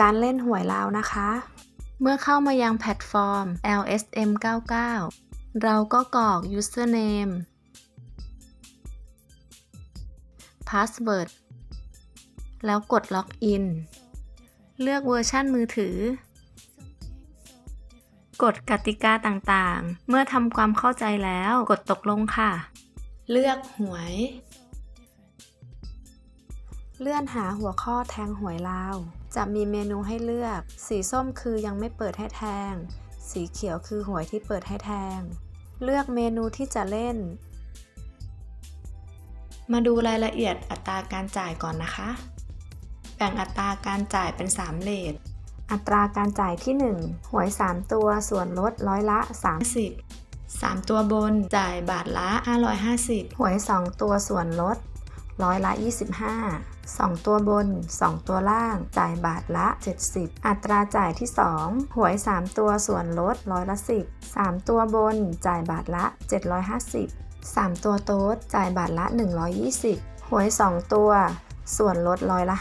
การเล่นหวยลาวนะคะ เมื่อเข้ามายังแพลตฟอร์ม LSM 99 เราก็กรอก username password แล้วกดล็อกอิน เลือกเวอร์ชันมือถือกฎกติกาต่างๆ เมื่อทำความเข้าใจแล้วกดตกลงค่ะ เลือกหวย เลื่อนหาหัวข้อแทงหวยลาว จะมีเมนูให้เลือก สีส้มคือยังไม่เปิดให้แทง สีเขียวคือหวยที่เปิดให้แทง เลือกเมนูที่จะเล่น มาดูรายละเอียดอัตราการจ่ายก่อนนะคะ แบ่งอัตราการจ่ายเป็น 3 เลท อัตราการจ่ายที่ 1 หวย 3 ตัวส่วนลดร้อยละ 30 3 ตัวบนจ่ายบาทละ 550 หวย 2 ตัวส่วนลดร้อยละ 25 2 ตัวบน 2 ตัวล่าง จ่ายบาทละ 70 อัตราจ่ายที่ 2 หวย 3 ตัวส่วนลดร้อยละ 10 3 ตัวบน จ่ายบาทละ 750 3 ตัวโต๊ดจ่ายบาทละ 120 หวย 2 ตัว ส่วนลดร้อยละ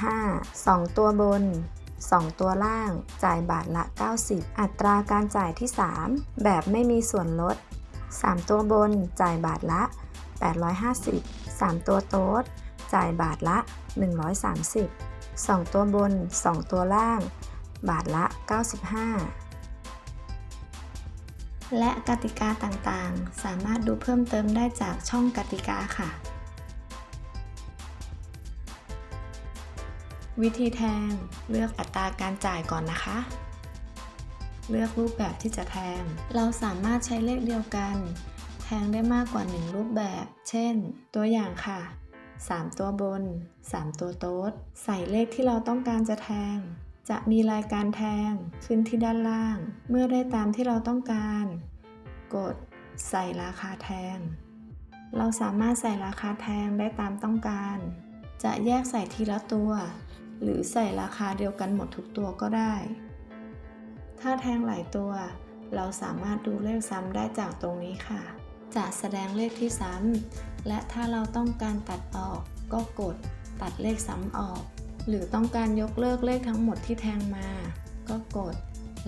5 2 ตัวบน 2 ตัวล่าง จ่ายบาทละ 90 อัตราการจ่ายที่ 3 แบบไม่มีส่วนลด 3 ตัวบน จ่ายบาทละ 850 3 ตัวโต๊ด จ่ายบาทละ 130 2 ตัวบน 2 ตัวล่าง บาทละ 95 และกติกาต่างๆ สามารถดูเพิ่มเติมได้จากช่องกติกาค่ะ วิธีแทง เลือกอัตราการจ่ายก่อนนะคะ เลือกรูปแบบที่จะแทง เราสามารถใช้เลขเดียวกัน แทงได้มากกว่า 1 รูปแบบ เช่น ตัวอย่างค่ะ 3 ตัวบน 3 ตัวโต๊ด ใส่เลขที่เราต้องการจะแทง จะมีรายการแทงขึ้นที่ด้านล่าง เมื่อได้ตามที่เราต้องการ กดใส่ราคาแทง เราสามารถใส่ราคาแทงได้ตามต้องการ จะแยกใส่ทีละตัว หรือใส่ราคาเดียวกันหมดทุกตัวก็ได้ ถ้าแทงหลายตัว เราสามารถดูเลขซ้ำได้จากตรงนี้ค่ะ จะแสดงเลขที่ซ้ำและถ้าเราต้องการตัดออก ก็กดตัดเลขซ้ำออก หรือต้องการยกเลิกเลขทั้งหมดที่แทงมา ก็กด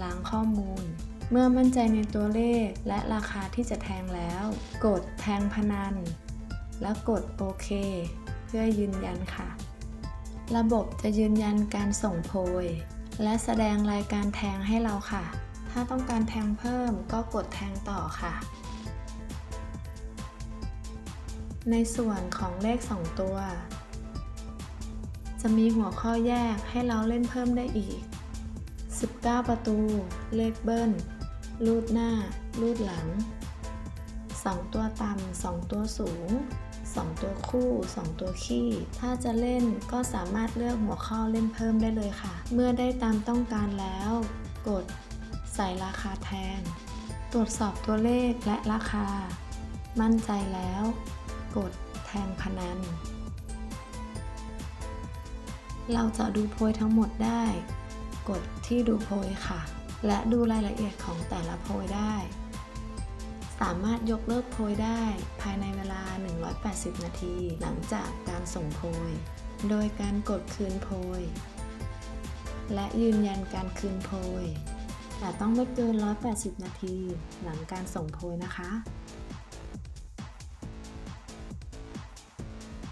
ล้างข้อมูล เมื่อมั่นใจในตัวเลขและราคาที่จะแทงแล้ว กดแทงพนัน และกดโอเค เพื่อยืนยันค่ะ ระบบจะยืนยันการส่งโพย และแสดงรายการแทงให้เราค่ะ ถ้าต้องการแทงเพิ่มก็กดแทงต่อค่ะ ในส่วนของเลข 2 ตัว จะมีหัวข้อแยกให้เราเล่นเพิ่มได้อีก 19 ประตู เลขเบิ้ลรูดหน้ารูดหลัง 2 ตัวต่ำ2ตัวสูง 2 ตัวคู่ 2 ตัวขี้ ถ้าจะเล่นก็สามารถเลือกหัวข้อเล่นเพิ่มได้เลยค่ะ เมื่อได้ตามต้องการแล้ว กด ใส่ราคาแทน ตรวจสอบตัวเลขและราคา มั่นใจแล้ว กดแทงพนัน เราจะดูโพยทั้งหมดได้ กดที่ดูโพยค่ะ และดูรายละเอียดของแต่ละโพยได้ สามารถยกเลิกโพยได้ภายในเวลา 180 นาทีหลังจากการส่งโพย โดยการกดคืนโพย และยืนยันการคืนโพยแต่ต้องไม่เกิน 180 นาที หลังการส่งโพยนะคะ